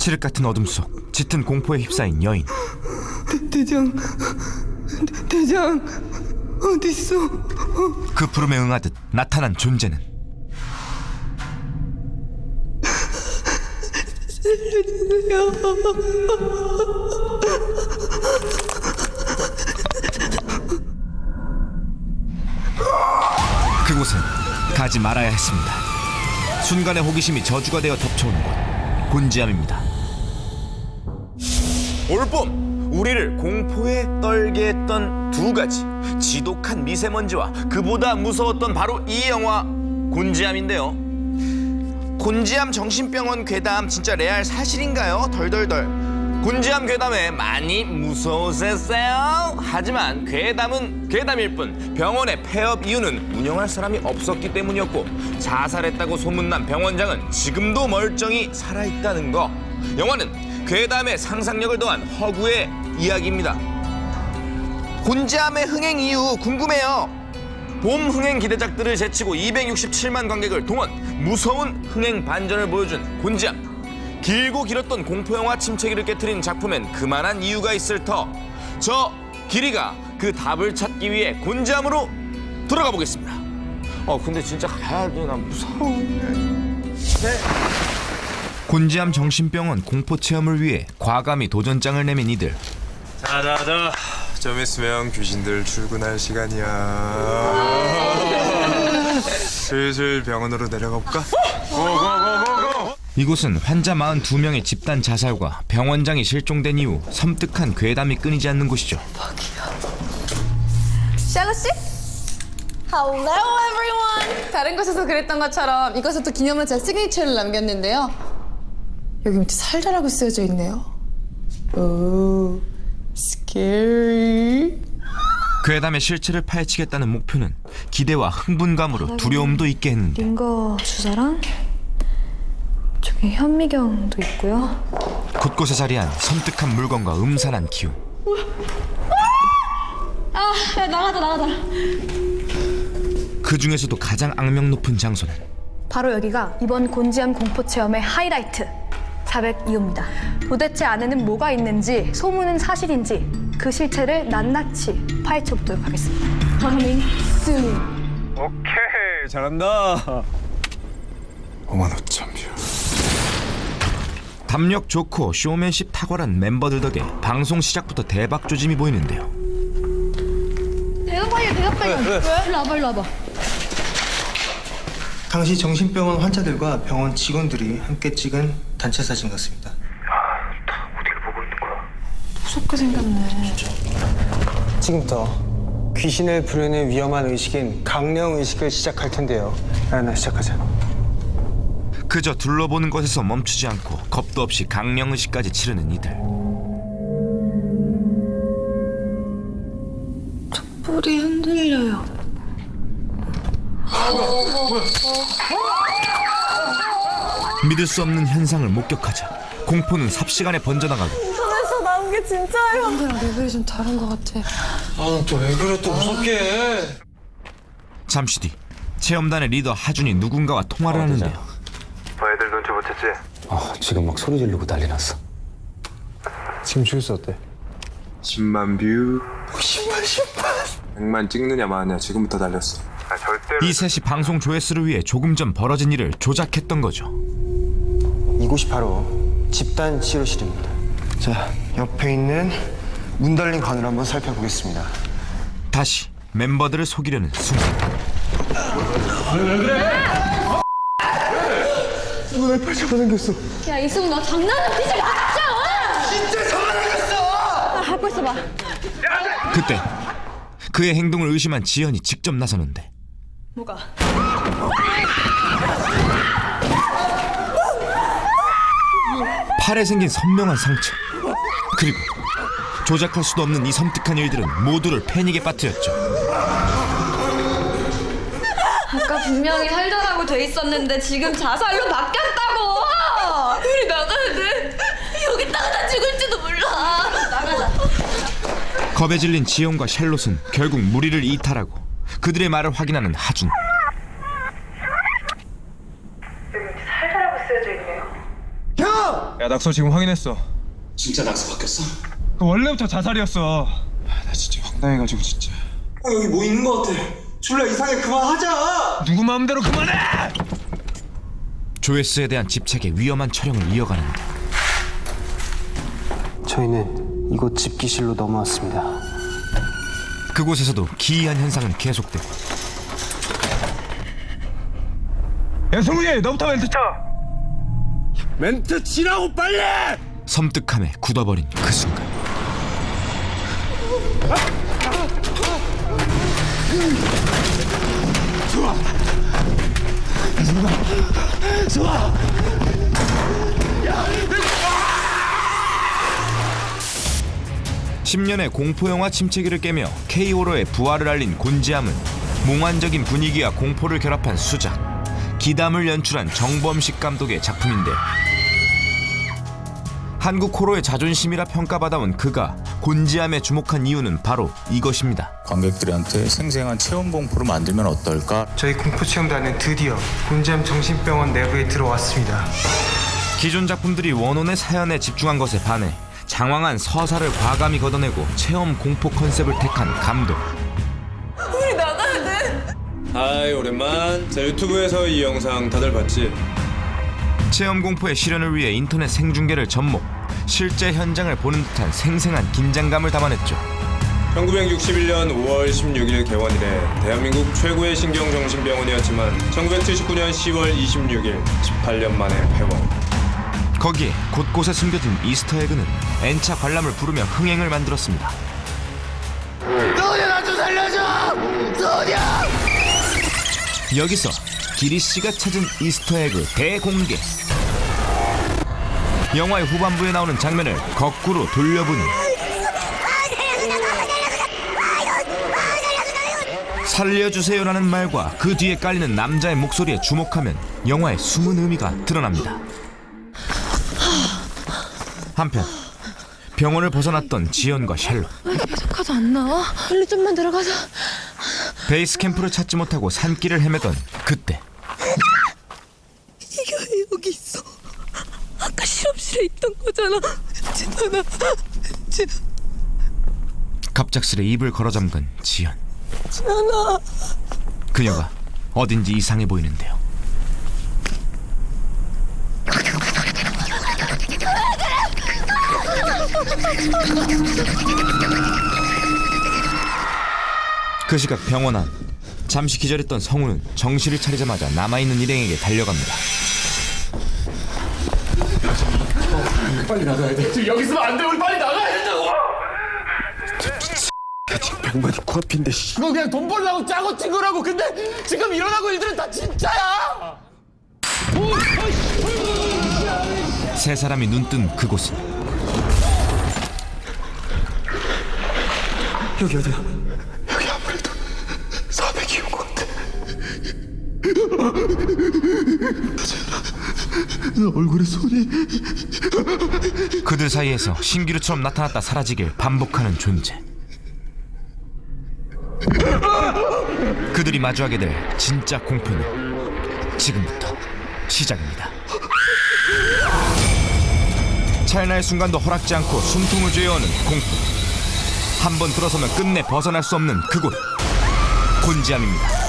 칠흑 같은 어둠 속 짙은 공포에 휩싸인 여인 대장 대- 대장 어딨어 그 부름에 응하듯 나타난 존재는 그곳은 가지 말아야 했습니다. 순간의 호기심이 저주가 되어 덮쳐오는 곳 곤지암입니다. 올봄 우리를 공포에 떨게 했던 두 가지 지독한 미세먼지와 그보다 무서웠던 바로 이 영화 곤지암인데요. 곤지암 정신병원 괴담 진짜 레알 사실인가요? 덜덜덜. 곤지암 괴담에 많이 무서우셨어요? 하지만 괴담은 괴담일 뿐 병원의 폐업 이유는 운영할 사람이 없었기 때문이었고 자살했다고 소문난 병원장은 지금도 멀쩡히 살아있다는 거. 영화는 괴담의 상상력을 더한 허구의 이야기입니다. 곤지암의 흥행 이유 궁금해요. 봄 흥행 기대작들을 제치고 267만 관객을 동원 무서운 흥행 반전을 보여준 곤지암. 길고 길었던 공포영화 침체기를 깨트린 작품엔 그만한 이유가 있을 터. 저 길이가 그 답을 찾기 위해 곤지암으로 들어가 보겠습니다. 어 근데 진짜 가야 되나 무서워 곤지암 정신병원 공포 체험을 위해 과감히 도전장을 내민 이들 자자자 좀 있으면 귀신들 출근할 시간이야 슬슬 병원으로 내려가 볼까? 고고고고고 이곳은 환자 42명의 집단 자살과 병원장이 실종된 이후 섬뜩한 괴담이 끊이지 않는 곳이죠. 샬롯 씨? Hello everyone. 다른 곳에서 그랬던 것처럼 이곳에도 기념으로 제 시그니처를 남겼는데요. 여기 밑에 살자라고 쓰여져 있네요. 오, scary. 괴담의 실체를 파헤치겠다는 목표는 기대와 흥분감으로 두려움도 있게 했는데 링거 주사랑 저기 현미경도 있고요. 곳곳에 자리한 섬뜩한 물건과 음산한 기운. 야 나가자 나가자. 그 중에서도 가장 악명 높은 장소는 바로 여기가 이번 곤지암 공포 체험의 하이라이트 402호입니다. 도대체 안에는 뭐가 있는지 소문은 사실인지 그 실체를 낱낱이 파헤쳐 보도록 하겠습니다. Coming soon. 오케이 잘한다 5만 5천 뷰 담력 좋고 쇼맨십 탁월한 멤버들 덕에 방송 시작부터 대박 조짐이 보이는데요. 대가 빨리 대가 빨리. 일로 와봐 일로 와봐. 당시 정신병원 환자들과 병원 직원들이 함께 찍은 단체 사진 같습니다. 무섭게 생겼네. 지금부터 귀신을 부르는 위험한 의식인 강령 의식을 시작할 텐데요. 하나 시작하자. 그저 둘러보는 것에서 멈추지 않고 겁도 없이 강령 의식까지 치르는 이들. 뿔이 흔들려요. 믿을 수 없는 현상을 목격하자 공포는 삽시간에 번져나가고 손에서 나온 게 진짜예요. 형들랑 레벨이 좀 다른 것 같아. 또왜 그래 또 무섭게 해. 잠시 뒤 체험단의 리더 하준이 누군가와 통화를 하는데요. 애들 눈치 못 챘지? 아, 지금 막 소리 지르고 난리 났어. 지금 주스 어때? 10만 뷰 10만 10만 100만 찍느냐 마냐 지금부터 달렸어 아 절대로 이 셋이 방송 조회수를 위해 조금 전 벌어진 일을 조작했던 거죠. 이곳이 바로 집단 치료실입니다. 자, 옆에 있는 문 달린 관을 한번 살펴보겠습니다. 다시 멤버들을 속이려는 순간 야 이승우 너 장난은 피지 마. 진짜 장난이었어. 갖고 있어봐. 그때 그의 행동을 의심한 지연이 직접 나서는데 뭐가? 팔에 생긴 선명한 상처 그리고 조작할 수도 없는 이 섬뜩한 일들은 모두를 패닉에 빠뜨렸죠. 아까 분명히 살자라고 돼 있었는데 지금 자살로 바뀌었다고. 우리 나가야 돼. 여기다가 다 죽을지도 몰라. 나가자. 겁에 질린 지연과 샬롯은 결국 무리를 이탈하고 그들의 말을 확인하는 하준. 형! 야 낙서 지금 확인했어 진짜 낙서 바뀌었어? 그 원래부터 자살이었어 아, 나 진짜 황당해가지고 진짜 여기 뭐 있는 거 같아. 줄라 이상해 그만하자. 누구 마음대로 그만해 조회수에 대한 집착에 위험한 촬영을 이어가는데 저희는 이곳 집기실로 넘어왔습니다. 그곳에서도 기이한 현상은 계속되고 야 성훈이 너부터 멘트 쳐 멘트 치라고 빨리! 섬뜩함에 굳어버린 그 순간. 십 10년의 공포영화 침체기를 깨며 K-호러의 부활을 알린 곤지암은 몽환적인 분위기와 공포를 결합한 수작 기담을 연출한 정범식 감독의 작품인데 한국 호러의 자존심이라 평가받아온 그가 곤지암에 주목한 이유는 바로 이것입니다. 관객들한테 생생한 체험 공포를 만들면 어떨까? 저희 공포체험단은 드디어 곤지암 정신병원 내부에 들어왔습니다. 기존 작품들이 원혼의 사연에 집중한 것에 반해 장황한 서사를 과감히 걷어내고 체험 공포 컨셉을 택한 감독. 하이 오랜만 자 유튜브에서 이 영상 다들 봤지? 체험 공포의 실현을 위해 인터넷 생중계를 접목. 실제 현장을 보는 듯한 생생한 긴장감을 담아냈죠. 1961년 5월 16일 개원 이래 대한민국 최고의 신경정신병원이었지만 1979년 10월 26일 18년 만에 폐원 거기에 곳곳에 숨겨진 이스터에그는 N차 관람을 부르며 흥행을 만들었습니다. 여기서 기리 씨가 찾은 이스터에그 대공개. 영화의 후반부에 나오는 장면을 거꾸로 돌려보니 살려주세요라는 말과 그 뒤에 깔리는 남자의 목소리에 주목하면 영화의 숨은 의미가 드러납니다. 한편 병원을 벗어났던 지연과 샬롯 계속하도 안 나와? 빨리 좀만 들어가자. 베이스 캠프를 찾지 못하고 산길을 헤매던 그때 이게 왜 여기 있어? 아까 실험실에 거잖아. 진아나, 진아, 갑작스레 입을 걸어 잠근 지연 진아나. 그녀가 어딘지 이상해 보이는데요 그 시각 병원 안 잠시 기절했던 성우는 정신을 차리자마자 남아있는 일행에게 달려갑니다 그거 그냥 돈 벌려고 짜고 친 거라고. 근데 지금 일어나고 일들은 다 진짜야! 세 사람이 눈뜬 그곳은 여기 어디야? 여기 아무래도 400이온 것 같아. 나 얼굴에 손이 그들 사이에서 신기루처럼 나타났다 사라지길 반복하는 존재. 그들이 마주하게 될 진짜 공포는 지금부터 시작입니다. 찰나의 순간도 허락지 않고 숨통을 죄어오는 공포. 한 번 들어서면 끝내 벗어날 수 없는 그곳. 곤지암입니다.